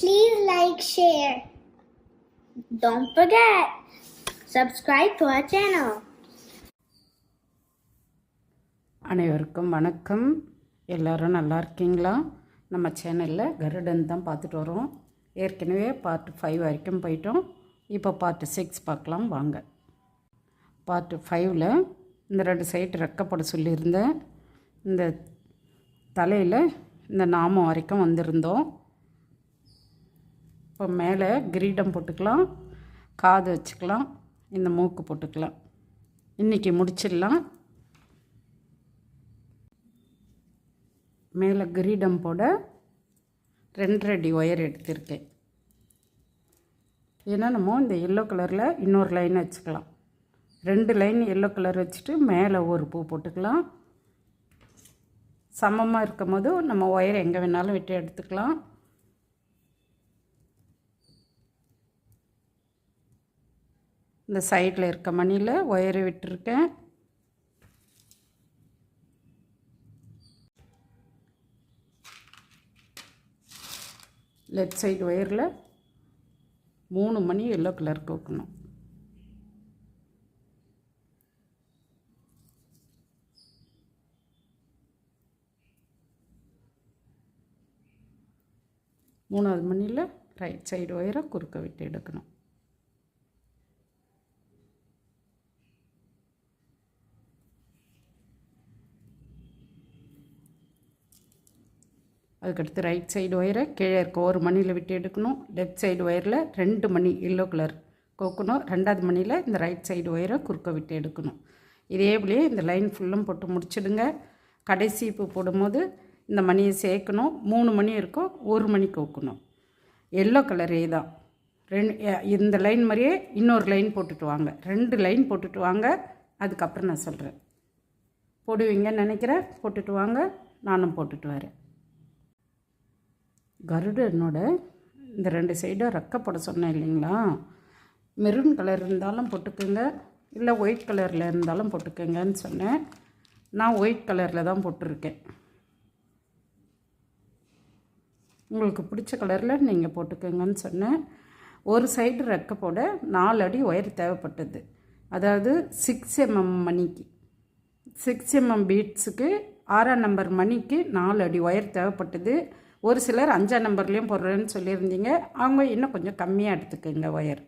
Please like, share. Don't forget, subscribe to our channel. அனைவருக்கும் வணக்கம். எல்லோரும் நல்லா இருக்கீங்களா? நம்ம சேனலில் கருடன் தான் பார்த்துட்டு வரோம். ஏற்கனவே பார்ட் ஃபைவ் வரைக்கும் போயிட்டோம். இப்போ பார்ட் சிக்ஸ் பார்க்கலாம் வாங்க. பார்ட் ஃபைவ்ல இந்த ரெண்டு சைடு ரெக்கப்பட சொல்லியிருந்தேன். இந்த தலையில் இந்த நாமம் வரைக்கும் வந்திருந்தோம். இப்போ மேலே கிரீடம் போட்டுக்கலாம் காது வச்சுக்கலாம் இந்த மூக்கு போட்டுக்கலாம். இன்றைக்கி முடிச்சிடலாம். மேலே கிரீடம் போட ரெண்டரடி ஒயர் எடுத்திருக்கேன். ஏன்னா நம்ம இந்த எல்லோ கலரில் இன்னொரு லைன் வச்சுக்கலாம். ரெண்டு லைன் எல்லோ கலர் வச்சுட்டு மேலே ஒரு பூ போட்டுக்கலாம். சமமாக இருக்கும் போது நம்ம ஒயர் எங்கே வேணாலும் விட்டு எடுத்துக்கலாம். இந்த சைடில் இருக்க மணியில் ஒயரை விட்டுருக்கேன். லெஃப்ட் சைடு ஒயரில் மூணு மணி எல்லோ கலர் கோக்கணும். மூணாவது மணியில் ரைட் சைடு ஒயரை குறுக்க விட்டு எடுக்கணும். அதுக்கடுத்து ரைட் சைடு ஒயரை கீழே இருக்க ஒரு மணியில் விட்டு எடுக்கணும். லெஃப்ட் சைடு ஒயரில் ரெண்டு மணி எல்லோ கலர் கோக்கணும். ரெண்டாவது மணியில் இந்த ரைட் சைடு ஒயரை குறுக்க விட்டு எடுக்கணும். இதே இந்த லைன் ஃபுல்லும் போட்டு முடிச்சிடுங்க. கடைசி பூ போடும்போது இந்த மணியை சேர்க்கணும். மூணு மணி இருக்கும். ஒரு மணி கோக்கணும். எல்லோ கலரே தான். ரெண்டு இந்த லைன் மாதிரியே இன்னொரு லைன் போட்டுட்டு வாங்க. ரெண்டு லைன் போட்டுட்டு வாங்க. அதுக்கப்புறம் நான் சொல்கிறேன் போடுவீங்கன்னு நினைக்கிறேன். போட்டுட்டு வாங்க. நானும் போட்டுட்டு வரேன். கருடனோட இந்த ரெண்டு சைடும் ரெக்க போட சொன்னேன் இல்லைங்களா? மெரூன் கலர் இருந்தாலும் போட்டுக்கோங்க இல்லை ஒயிட் கலரில் இருந்தாலும் போட்டுக்கோங்கன்னு சொன்னேன். நான் ஒயிட் கலரில் தான் போட்டிருக்கேன். உங்களுக்கு பிடிச்ச கலரில் நீங்கள் போட்டுக்கோங்கன்னு சொன்னேன். ஒரு சைடு ரெக்க போட நாலு அடி ஒயர் தேவைப்பட்டது. அதாவது சிக்ஸ் எம்எம் மணிக்கு. சிக்ஸ் எம்எம் பீட்ஸுக்கு ஆறாம் நம்பர் மணிக்கு நாலு அடி ஒயர் தேவைப்பட்டது. ஒரு சிலர் அஞ்சாம் நம்பர்லேயும் போடுறேன்னு சொல்லியிருந்தீங்க. அவங்க இன்னும் கொஞ்சம் கம்மியாக எடுத்துக்கோங்க ஒயர்.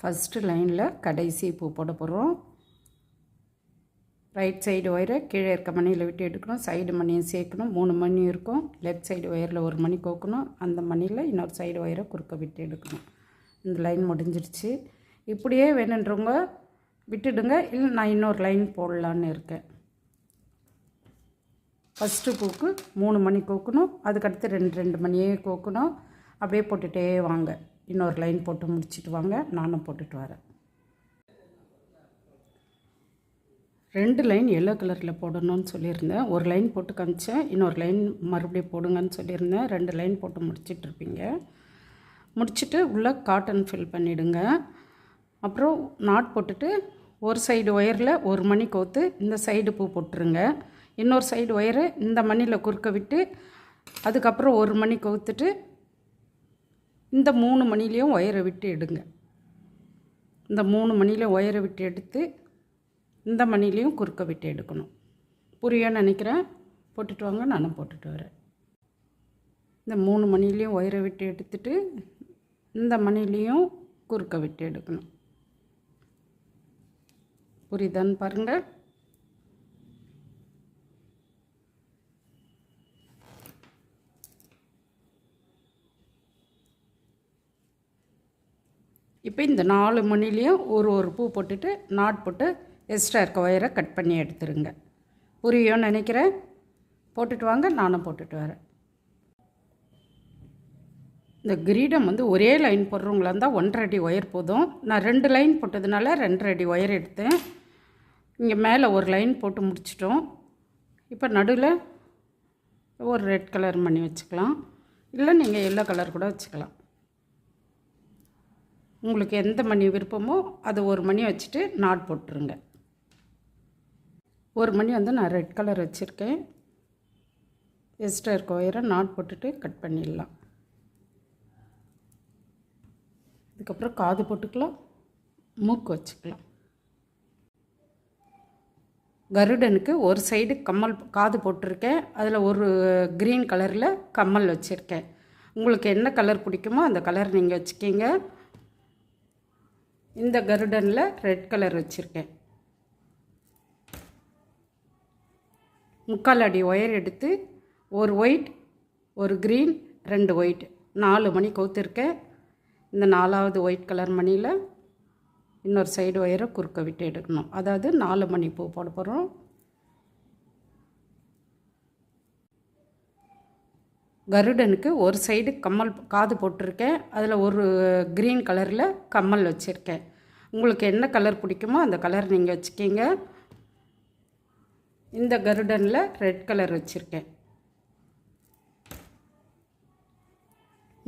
ஃபஸ்ட்டு லைனில் கடைசி பூ போட போகிறோம் ரைட் சைடு ஒயரை கீழே இருக்க மணியில் விட்டு எடுக்கணும். சைடு மணியை சேர்க்கணும். மூணு மணி இருக்கும். லெஃப்ட் சைடு ஒயரில் ஒரு மணி கோக்கணும். அந்த மணியில் இன்னொரு சைடு ஒயரை குறுக்க விட்டு எடுக்கணும். இந்த லைன் முடிஞ்சிடுச்சு இப்படியே வேணுன்றவங்க விட்டுடுங்க. இல்லை நான் இன்னொரு லைன் போடலான்னு இருக்கேன். ஃபஸ்ட்டு கூக்கு மூணு மணி கோக்கணும் அதுக்கடுத்து ரெண்டு ரெண்டு மணியே கோக்கணும். அப்படியே போட்டுகிட்டே வாங்க. இன்னொரு லைன் போட்டு முடிச்சுட்டு வாங்க. நானும் போட்டுட்டு வரேன். ரெண்டு லைன் எல்லோ கலரில் போடணும்னு சொல்லியிருந்தேன். ஒரு லைன் போட்டு காமிச்சேன். இன்னொரு லைன் மறுபடியும் போடுங்கன்னு சொல்லியிருந்தேன். ரெண்டு லைன் போட்டு முடிச்சிட்ருப்பீங்க முடிச்சுட்டு உள்ளே காட்டன் ஃபில் பண்ணிவிடுங்க அப்புறம் நாட் போட்டுட்டு ஒரு சைடு ஒயரில் ஒரு மணி கோத்து இந்த சைடு பூ போட்டுருங்க. இன்னொரு சைடு ஒயரு இந்த மணியில் குறுக்க விட்டு அதுக்கப்புறம் ஒரு மணி கோத்துட்டு இந்த மூணு மணிலையும் ஒயரை விட்டு எடுங்க. இந்த மூணு மணியில் ஒயரை விட்டு எடுத்து இந்த மணிலையும் குறுக்க விட்டு எடுக்கணும். புரியா நினைக்கிறேன்? போட்டுட்டு வாங்க நானும் போட்டுட்டு வரேன். இந்த மூணு மணிலையும் ஒயரை விட்டு எடுத்துட்டு இந்த மணிலையும் குறுக்க விட்டு எடுக்கணும். புரியுதான்னு பாருங்கள் இப்போ இந்த நாலு மணிலையும் ஒரு ஒரு பூ போட்டுட்டு நாட் போட்டு எக்ஸ்ட்ரா இருக்க ஒயரை கட் பண்ணி எடுத்துருங்க. புரியும்னு நினைக்கிறேன். போட்டுட்டு வாங்க நானும் போட்டுட்டு வரேன். இந்த கிரீடம் வந்து ஒரே லைன் போடுறவங்களா இருந்தால் ஒன்றரை அடி ஒயர் போதும். நான் ரெண்டு லைன் போட்டதுனால ரெண்டரை அடி ஒயர் எடுத்தேன். இங்கே மேலே ஒரு லைன் போட்டு முடிச்சிட்டோம். இப்போ நடுவில் ஒரு ரெட் கலர் மணி வச்சுக்கலாம். இல்லை நீங்கள் எல்லோ கலர் கூட வச்சுக்கலாம். உங்களுக்கு எந்த மணி விருப்பமோ அது ஒரு மணி வச்சுட்டு நாட் போட்டுருங்க. ஒரு மணி வந்து நான் ரெட் கலர் வச்சுருக்கேன். எக்ஸ்ட்ரா இருக்க ஒயரை நாட் போட்டுட்டு கட் பண்ணிடலாம். இதுக்கப்புறம் காது போட்டுக்கலாம் மூக்கு வச்சுக்கலாம். கருடனுக்கு ஒரு சைடு கம்மல் காது போட்டிருக்கேன். அதில் ஒரு க்ரீன் கலரில் கம்மல் வச்சுருக்கேன். உங்களுக்கு என்ன கலர் பிடிக்குமோ அந்த கலர் நீங்கள் வச்சுக்கிங்க. இந்த கருடனில் ரெட் கலர் வச்சுருக்கேன். முக்கால் அடி ஒயர் எடுத்து ஒரு ஒயிட் ஒரு க்ரீன் ரெண்டு ஒயிட். நாலு மணி கவுத்திருக்கேன் இந்த நாலாவது ஒயிட் கலர் மணியில் இன்னொரு சைடு ஒயரை குறுக்க விட்டு எடுக்கணும். அதாவது நாலு மணி பூ போட போகிறோம் கருடனுக்கு ஒரு சைடு கம்மல் காது போட்டிருக்கேன். அதில் ஒரு க்ரீன் கலரில் கம்மல் வச்சுருக்கேன். உங்களுக்கு என்ன கலர் பிடிக்குமோ அந்த கலர் நீங்கள் வச்சுக்கிங்க. இந்த கருடனில் ரெட் கலர் வச்சுருக்கேன்.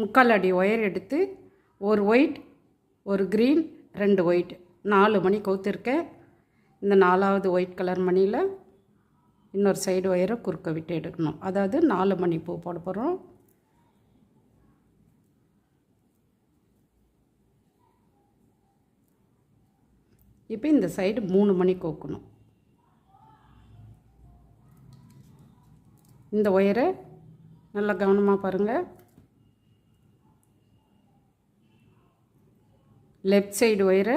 முக்கால் அடி ஒயர் எடுத்து ஒரு ஒயிட் ஒரு க்ரீன் ரெண்டு ஒயிட். நாலு மணி கவுத்திருக்கேன் இந்த நாலாவது ஒயிட் கலர் மணியில் இன்னொரு சைடு ஒயரை குறுக்க விட்டு எடுக்கணும். அதாவது நாலு மணி பூ போட போகிறோம் இப்போ இந்த சைடு மூணு மணி கோக்கணும். இந்த ஒயரை நல்லா கவனமாக பாருங்கள் லெஃப்ட் சைடு ஒயரை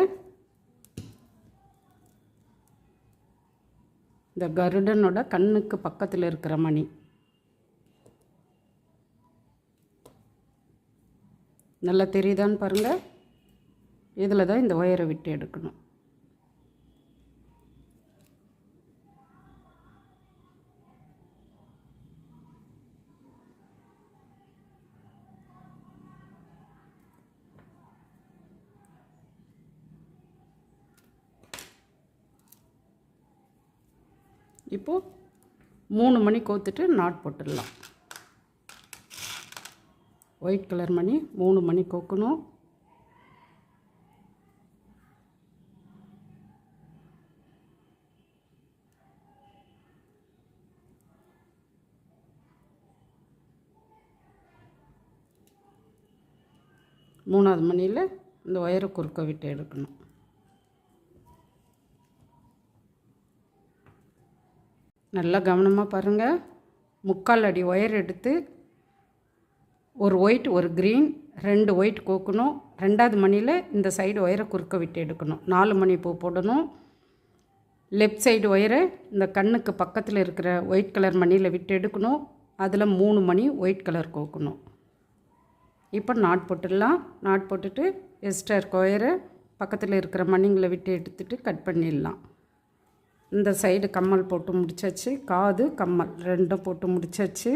இந்த கருடனோட கண்ணுக்கு பக்கத்தில் இருக்கிற மணி. நல்லா தெரியுதான்னு பாருங்கள் இதில் தான் இந்த ஒயரை விட்டு எடுக்கணும். இப்போது மூணு மணி கோத்துட்டு நாட் போட்டுடலாம். ஒயிட் கலர் மணி மூணு மணி கோக்கணும். மூணாவது மணியில் இந்த ஒயரை குறுக்க விட்டு எடுக்கணும். நல்லா கவனமாக பாருங்கள் முக்கால் அடி ஒயர் எடுத்து ஒரு ஒயிட் ஒரு க்ரீன் ரெண்டு ஒயிட் கோக்கணும். ரெண்டாவது மணியில் இந்த சைடு ஒயரை குறுக்க விட்டு எடுக்கணும். நாலு மணி பூ போடணும். லெஃப்ட் சைடு ஒயரை இந்த கண்ணுக்கு பக்கத்தில் இருக்கிற ஒயிட் கலர் மணியில் விட்டு எடுக்கணும். அதில் மூணு மணி ஒயிட் கலர் கோக்கணும். இப்போ நாட் போட்டுடலாம். நாட் போட்டுட்டு எக்ஸ்ட்ரா இருக்க ஒயரை பக்கத்தில் இருக்கிற மணிங்களை விட்டு எடுத்துட்டு கட் பண்ணிடலாம். இந்த சைடு கம்மல் போட்டு முடிச்சாச்சு. காது கம்மல் ரெண்டும் போட்டு முடிச்சாச்சு.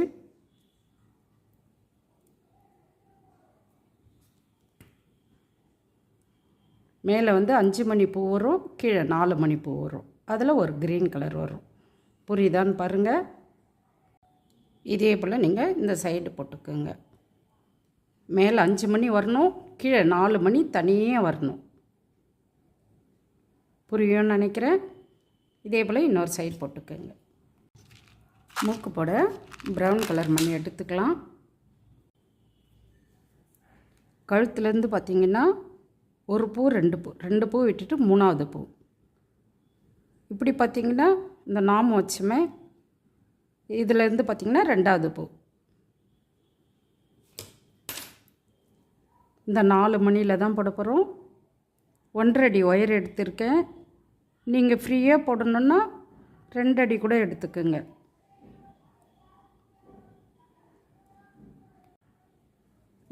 மேலே வந்து அஞ்சு மணி பூ வரும் கீழே நாலு மணி பூ வரும். அதில் ஒரு க்ரீன் கலர் வரும். புரியுதான்னு பாருங்கள் இதே போல் நீங்கள் இந்த சைடு போட்டுக்கோங்க. மேலே அஞ்சு மணி வரணும் கீழே நாலு மணி தனியாக வரணும். புரியும்னு நினைக்கிறேன். இதே போல் இன்னொரு சைடு போட்டுக்கோங்க. மூக்கு போட ப்ரௌன் கலர் மணி எடுத்துக்கலாம். கழுத்துலேருந்து பார்த்தீங்கன்னா ஒரு பூ ரெண்டு பூ ரெண்டு பூ விட்டுட்டு மூணாவது பூ. இப்படி பார்த்தீங்கன்னா இந்த நாமம் வச்சுமே இதுலேருந்து பார்த்தீங்கன்னா ரெண்டாவது பூ. இந்த நாலு மணியில் தான் போட போகிறோம் ஒன்றரை அடி ஒயர் எடுத்திருக்கேன். நீங்கள் ஃப்ரீயாக போடணுன்னா ரெண்டு அடி கூட எடுத்துக்கோங்க.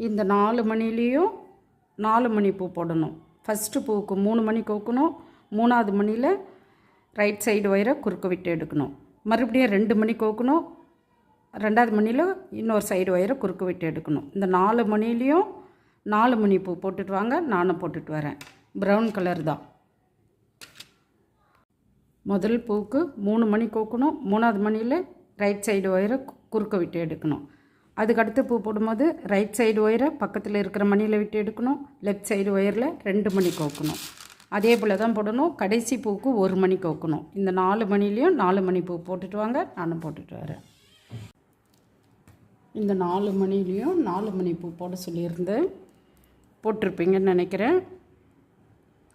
இந்த நாலு மணிலேயும் நாலு மணி பூ போடணும். ஃபஸ்ட்டு பூவுக்கு மூணு மணி கோக்கணும். மூணாவது மணியில் ரைட் சைடு ஒயரை குறுக்க விட்டு எடுக்கணும். மறுபடியும் ரெண்டு மணி கோக்கணும். ரெண்டாவது மணியில் இன்னொரு சைடு ஒயரை குறுக்க விட்டு எடுக்கணும். இந்த நாலு மணிலேயும் நாலு மணி பூ போட்டுட்டு வாங்க. நானும் போட்டுட்டு வரேன். ப்ரௌன் கலர் தான். முதல் பூவுக்கு மூணு மணி கோக்கணும் மூணாவது மணியில் ரைட் சைடு ஒயரை கு- குறுக்க விட்டு எடுக்கணும். அதுக்கடுத்து பூ போடும்போது ரைட் சைடு ஒயரை பக்கத்தில் இருக்கிற மணியில் விட்டு எடுக்கணும் லெஃப்ட் சைடு ஒயரில் ரெண்டு மணி கோக்கணும். அதே போல் தான் போடணும் கடைசி பூவுக்கு ஒரு மணி கோக்கணும். இந்த நாலு மணிலேயும் நாலு மணி பூ போட்டுட்டு வாங்க நானும் போட்டுட்டு வரேன். இந்த நாலு மணிலையும் நாலு மணி பூ போட சொல்லியிருந்தேன். போட்டிருப்பீங்கன்னு நினைக்கிறேன்.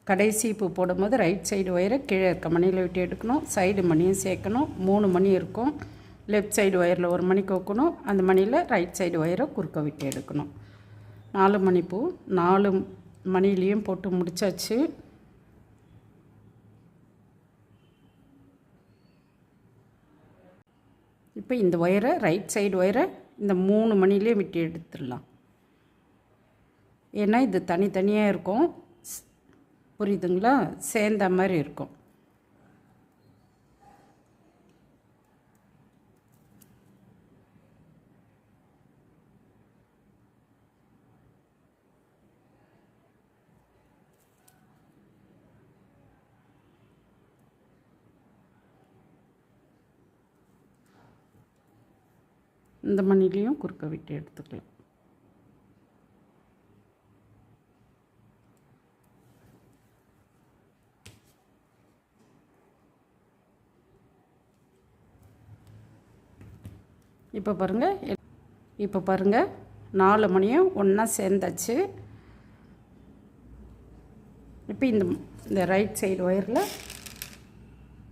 கடைசி பூ போடும்போது ரைட் சைடு ஒயரை கீழே இருக்க மணியில் விட்டு எடுக்கணும். சைடு மணியும் சேர்க்கணும். மூணு மணி இருக்கும். லெஃப்ட் சைடு ஒயரில் ஒரு மணி கோக்கணும். அந்த மணியில் ரைட் சைடு ஒயரை குறுக்க விட்டு எடுக்கணும். நாலு மணி பூ. நாலு மணிலையும் போட்டு முடிச்சாச்சு. இப்போ இந்த ஒயரை ரைட் சைடு ஒயரை இந்த மூணு மணிலேயே விட்டு எடுத்துடலாம். ஏன்னா இது தனித்தனியாக இருக்கும். புரியுதுங்களா? சேர்ந்த மாதிரி இருக்கும். இந்த மணிலையும் குறுக்க விட்டு எடுத்துக்கலாம். இப்போ பாருங்கள் இப்போ பாருங்கள் நாலு மணியும் ஒன்றா சேர்ந்தாச்சு. இப்போ இந்த இந்த ரைட் சைடு ஒயரில்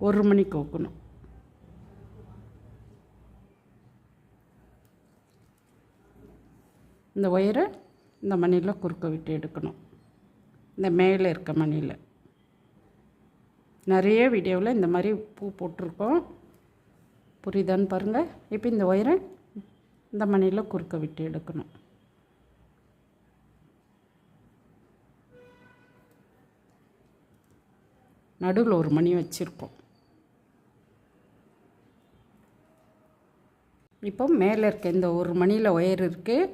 ஒரு மணி கோக்கணும். இந்த ஒயரை இந்த மணியில் குறுக்க விட்டு எடுக்கணும். இந்த மேலே இருக்க மணியில். நிறைய வீடியோவில் இந்த மாதிரி பூ போட்டிருக்கோம். புரியுதான்னு பாருங்கள் இப்போ இந்த ஒயரை இந்த மணியில் குறுக்க விட்டு எடுக்கணும். நடுவில் ஒரு மணி வச்சுருக்கோம் இப்போ மேலே இருக்க இந்த ஒரு மணியில் ஒயர் இருக்குது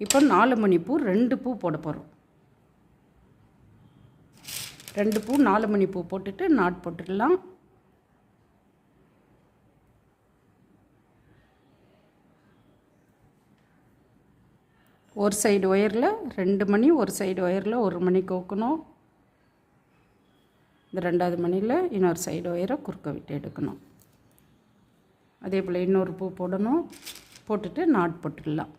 இப்போ நாலு மணி பூ ரெண்டு பூ போட போகிறோம் ரெண்டு பூ நாலு மணி பூ போட்டுட்டு நாட் போட்டுடலாம். ஒரு சைடு ஒயரில் ரெண்டு மணி ஒரு சைடு ஒயரில் ஒரு மணி கோக்கணும். இந்த ரெண்டாவது மணியில் இன்னொரு சைடு ஒயரை குறுக்க விட்டு எடுக்கணும். அதே போல் இன்னொரு பூ போடணும். போட்டுட்டு நாட் போட்டுடலாம்.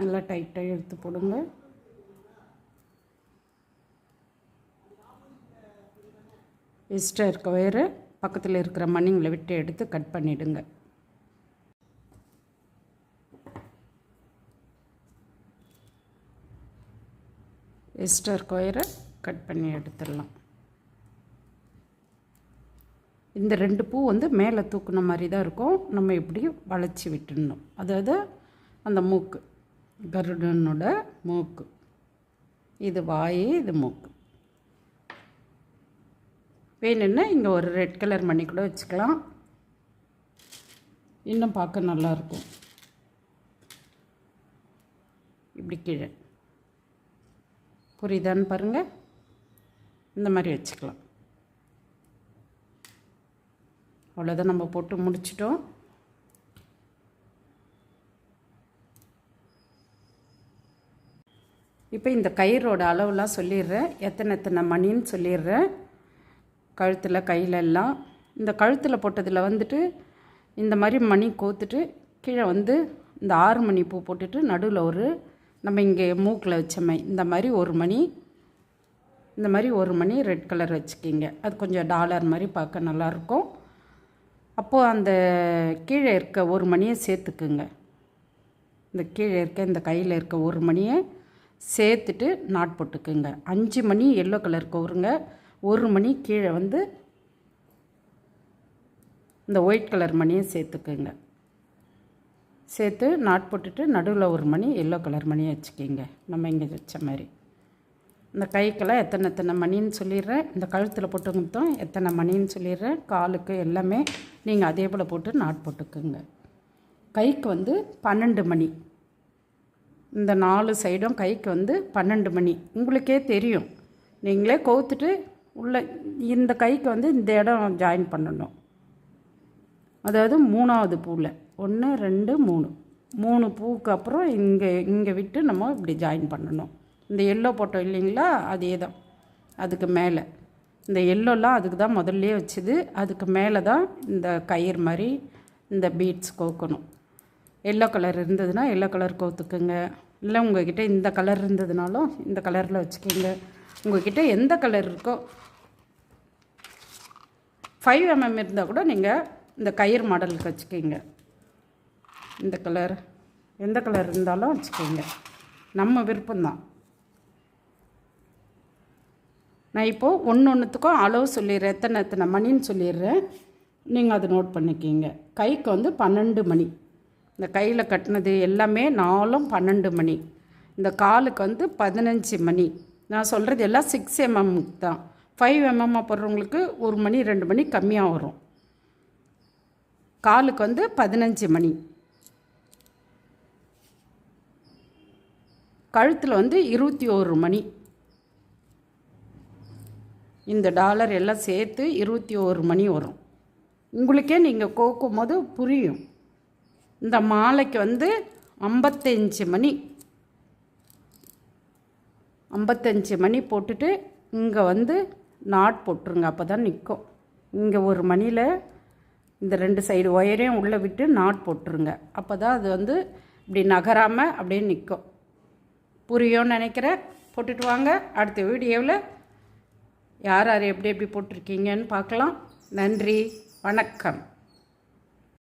நல்லா டைட்டாக எடுத்து போடுங்க. எக்ஸ்ட்ரா இருக்க ஒயரை பக்கத்தில் இருக்கிற மணிங்களை விட்டு எடுத்து கட் பண்ணிவிடுங்க எக்ஸ்ட்ரா இருக்க ஒயரை கட் பண்ணி எடுத்துடலாம். இந்த ரெண்டு பூ வந்து மேலே தூக்குன மாதிரி தான் இருக்கும். நம்ம இப்படி வளைச்சி விட்டுடணும். அதாவது அந்த மூக்கு. கருடனோட மூக்கு. இது வாய் இது மூக்கு. வேணும்னா இங்கே ஒரு ரெட் கலர் மணி கூட வச்சுக்கலாம். இன்னும் பார்க்க நல்லாயிருக்கும் இப்படி கீழே. புரியுதான்னு பாருங்கள் இந்த மாதிரி வச்சுக்கலாம். அவ்வளோதான் நம்ம போட்டு முடிச்சிட்டோம். இப்போ இந்த கயிறோட அளவுலாம் சொல்லிடுறேன். எத்தனை எத்தனை மணின்னு சொல்லிடுறேன். கழுத்தில் கையில் எல்லாம். இந்த கழுத்தில் போட்டதில் வந்துட்டு இந்த மாதிரி மணி கோத்துட்டு கீழே வந்து இந்த ஆறு மணி பூ போட்டுட்டு நடுவில் ஒரு நம்ம இங்கே மூக்கில் வச்சமே இந்த மாதிரி ஒரு மணி இந்த மாதிரி ஒரு மணி ரெட் கலர் வச்சுக்கிங்க. அது கொஞ்சம் டாலர் மாதிரி பார்க்க நல்லாயிருக்கும். அப்போது அந்த கீழே இருக்க ஒரு மணியை சேர்த்துக்குங்க. இந்த கீழே இருக்க இந்த கையில் இருக்க ஒரு மணியை சேர்த்துட்டு நாட் போட்டுக்குங்க. அஞ்சு மணி எல்லோ கலர் கவுருங்க ஒரு மணி கீழே வந்து இந்த ஒயிட் கலர் மணியை சேர்த்துக்குங்க. சேர்த்து நாட் போட்டுட்டு நடுவில் ஒரு மணி எல்லோ கலர் மணியை வச்சுக்கிங்க. நம்ம இங்கே வச்ச மாதிரி. இந்த கைக்கெல்லாம் எத்தனை எத்தனை மணின்னு சொல்லிடுறேன். இந்த கழுத்தில் போட்டு மொத்தம் எத்தனை மணின்னு சொல்லிடுறேன். காலுக்கு எல்லாமே நீங்கள் அதே போல் போட்டு நாட் போட்டுக்குங்க. கைக்கு வந்து பன்னெண்டு மணி. இந்த நாலு சைடும் கைக்கு வந்து பன்னெண்டு மணி. உங்களுக்கே தெரியும். நீங்களே கோத்துட்டு உள்ள இந்த கைக்கு வந்து இந்த இடம் ஜாயின் பண்ணணும். அதாவது மூணாவது பூவில் ஒன்று ரெண்டு மூணு. மூணு பூவுக்கு அப்புறம் இங்கே இங்கே விட்டு நம்ம இப்படி ஜாயின் பண்ணணும். இந்த எல்லோ போட்டோம் இல்லைங்களா? அதே தான் அதுக்கு மேலே. இந்த எல்லோலாம் அதுக்கு தான் முதல்லையே வச்சுது. அதுக்கு மேலே தான் இந்த கயிறு மாதிரி இந்த பீட்ஸ் கோக்கணும். எல்லோ கலர் இருந்ததுன்னா எல்லோ கலர் கோத்துக்குங்க. இல்லை உங்கள்கிட்ட இந்த கலர் இருந்ததுனாலும் இந்த கலரில் வச்சுக்கோங்க. உங்கள்கிட்ட எந்த கலர் இருக்கோ ஃபைவ் எம்எம் mm இருந்தால் கூட நீங்கள் இந்த கயிறு மாடலுக்கு வச்சுக்கிங்க. இந்த கலர் எந்த கலர் இருந்தாலும் வச்சுக்கோங்க. நம்ம விருப்பம்தான். நான் இப்போது ஒன்று ஒன்றுத்துக்கும் அளவு சொல்லிடுறேன். எத்தனை எத்தனை மணின்னு சொல்லிடுறேன். நீங்கள் அதை நோட் பண்ணிக்கிங்க. கைக்கு வந்து பன்னெண்டு மணி. இந்த கையில் கட்டினது எல்லாமே நாலும் பன்னெண்டு மணி. இந்த காலுக்கு வந்து பதினஞ்சு மணி. நான் சொல்கிறது எல்லாம் சிக்ஸ் எம்எம் தான். ஃபைவ் எம்எம் போடுறவங்களுக்கு ஒரு மணி ரெண்டு மணி கம்மியாக வரும். காலுக்கு வந்து பதினஞ்சு மணி. கழுத்தில் வந்து இருபத்தி ஒரு மணி. இந்த டாலர் எல்லாம் சேர்த்து இருபத்தி ஒரு மணி வரும். உங்களுக்கே நீங்கள் கோக்கும் போது புரியும். இந்த மாலைக்கு வந்து ஐம்பத்தஞ்சு மணி. ஐம்பத்தஞ்சு மணி போட்டுட்டு இங்கே வந்து நாட் போட்டுருங்க அப்போ தான் நிற்கும் இங்கே ஒரு மணியில் இந்த ரெண்டு சைடு ஒயரையும் உள்ளே விட்டு நாட் போட்டுருங்க. அப்போ தான் அது வந்து இப்படி நகராமல் அப்படியே நிற்கும் புரியும்னு நினைக்கிறேன். போட்டுட்டு வாங்க. அடுத்த வீடியோவில் யார் யார் எப்படி எப்படி போட்டிருக்கீங்கன்னு பார்க்கலாம். நன்றி. வணக்கம்.